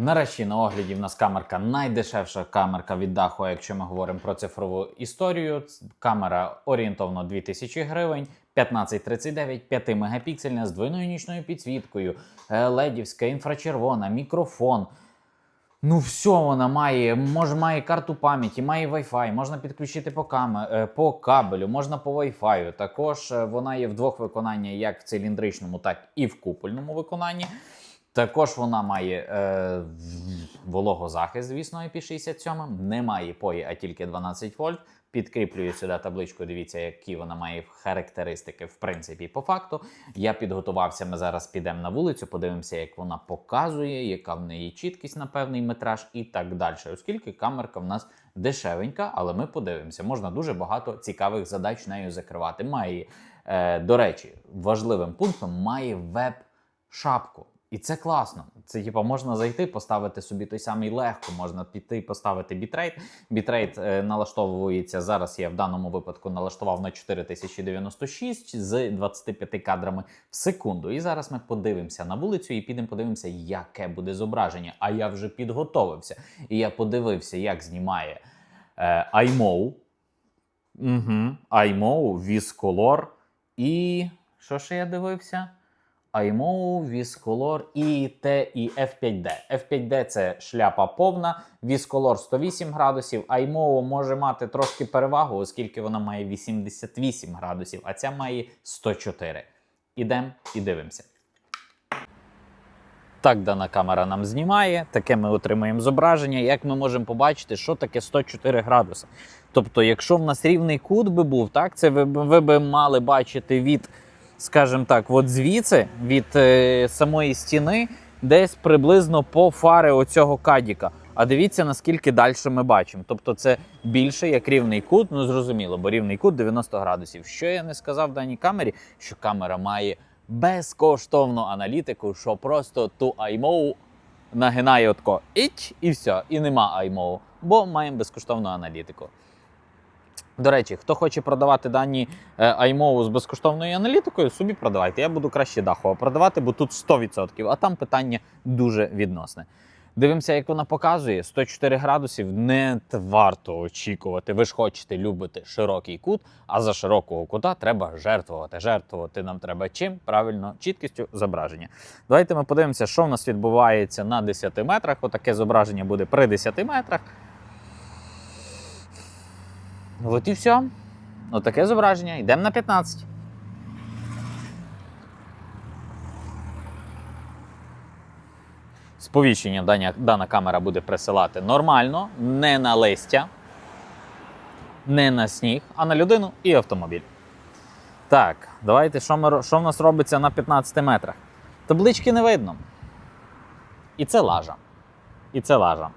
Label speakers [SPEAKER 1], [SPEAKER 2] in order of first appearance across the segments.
[SPEAKER 1] Нарешті на огляді в нас камерка найдешевша камерка від Даху, якщо ми говоримо про цифрову історію. Камера орієнтовно 2000 гривень, 1539, 5 мегапіксельна з двойною нічною підсвіткою, е, ледівська, інфрачервона, мікрофон. Ну, все вона має. Може, має карту пам'яті, має Wi-Fi, можна підключити по, каме, е, по кабелю, можна по Wi-Fi. Також е, вона є в двох виконаннях, як в циліндричному, так і в купольному виконанні. Також вона має е, вологозахист, звісно, IP67, не має пої, а тільки 12 вольт. Підкріплюю сюди табличку. Дивіться, які вона має характеристики, в принципі, по факту. Я підготувався. Ми зараз підемо на вулицю, подивимося, як вона показує, яка в неї чіткість на певний метраж і так далі. Оскільки камерка в нас дешевенька, але ми подивимося. Можна дуже багато цікавих задач нею закривати. Має, е, до речі, важливим пунктом має веб-шапку. І це класно. Це типа можна зайти, поставити собі той самий легко, можна піти поставити бітрейт. Бітрейт е, налаштовується зараз. Я в даному випадку налаштував на 4096 з 25 кадрами в секунду. І зараз ми подивимося на вулицю і підемо подивимося, яке буде зображення. А я вже підготовився. І я подивився, як знімає е, iMov. Угу. iMov, VisColor і. Що ще я дивився? iMov, VisColor і T і F5D. F5D це шляпа повна, VisColor 108 градусів, iMov може мати трошки перевагу, оскільки вона має 88 градусів, а ця має 104. Ідемо і дивимося. Так дана камера нам знімає, таке ми отримаємо зображення. Як ми можемо побачити, що таке 104 градуси? Тобто, якщо в нас рівний кут би був, так, це ви, б- ви би мали бачити від, скажімо так, от звідси, від е, самої стіни, десь приблизно по фари оцього кадіка. А дивіться, наскільки далі ми бачимо. Тобто це більше як рівний кут, ну зрозуміло, бо рівний кут 90 градусів. Що я не сказав даній камері, що камера має безкоштовну аналітику, що просто ту iMov нагинає отко іч і все, і нема iMov, бо маємо безкоштовну аналітику. До речі, хто хоче продавати дані е, з безкоштовною аналітикою, собі продавайте. Я буду краще Дахова продавати, бо тут 100%, а там питання дуже відносне. Дивимося, як вона показує. 104 градусів не варто очікувати. Ви ж хочете любити широкий кут, а за широкого кута треба жертвувати. Жертвувати нам треба чим? Правильно, чіткістю зображення. Давайте ми подивимося, що в нас відбувається на 10 метрах. Отаке зображення буде при 10 метрах. От і все. Отаке зображення. Йдемо на 15. Сповіщення дана, дана камера буде присилати нормально, не на листя, не на сніг, а на людину і автомобіль. Так, давайте, що, ми, що в нас робиться на 15 метрах? Таблички не видно. І це лажа. І це лажа.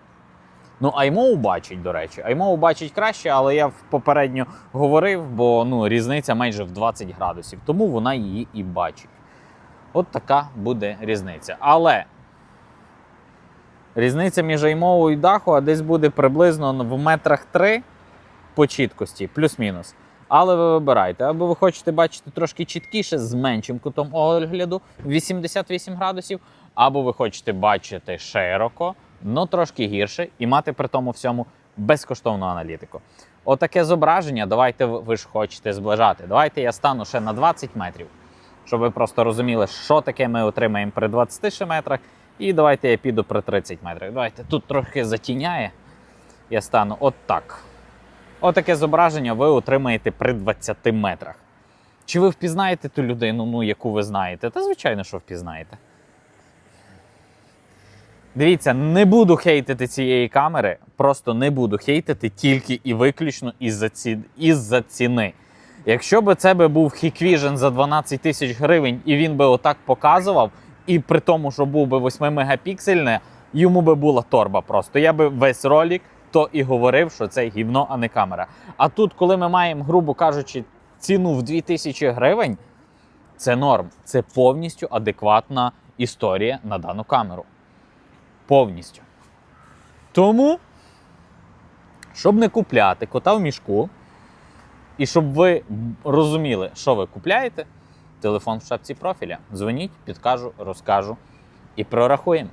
[SPEAKER 1] Ну, iMov бачить, до речі. iMov бачить краще, але я попередньо говорив, бо ну, різниця майже в 20 градусів, тому вона її і бачить. От така буде різниця. Але різниця між iMov і Даху десь буде приблизно в метрах 3 по чіткості, плюс-мінус. Але ви вибирайте, або ви хочете бачити трошки чіткіше з меншим кутом огляду 88 градусів, або ви хочете бачити широко, але трошки гірше, і мати при тому всьому безкоштовну аналітику. Отаке зображення, давайте ви ж хочете зближати. Давайте я стану ще на 20 метрів, щоб ви просто розуміли, що таке ми отримаємо при 20 метрах. І давайте я піду при 30 метрах. Давайте тут трохи затіняє. Я стану от так. Отаке зображення ви отримаєте при 20 метрах. Чи ви впізнаєте ту людину, ну, яку ви знаєте? Та звичайно, що впізнаєте. Дивіться, не буду хейтити цієї камери, просто не буду хейтити тільки і виключно із-за ці... із-за ціни. Якщо би це був Hikvision за 12 тисяч гривень і він би отак показував, і при тому, що був би 8 мегапіксельне, йому би була торба просто. Я би весь ролик то і говорив, що це гівно, а не камера. А тут, коли ми маємо, грубо кажучи, ціну в 2000 гривень, це норм. Це повністю адекватна історія на дану камеру. Повністю. Тому, щоб не купляти кота в мішку, і щоб ви розуміли, що ви купляєте, телефон в шапці профіля. Дзвоніть, підкажу, розкажу і прорахуємо.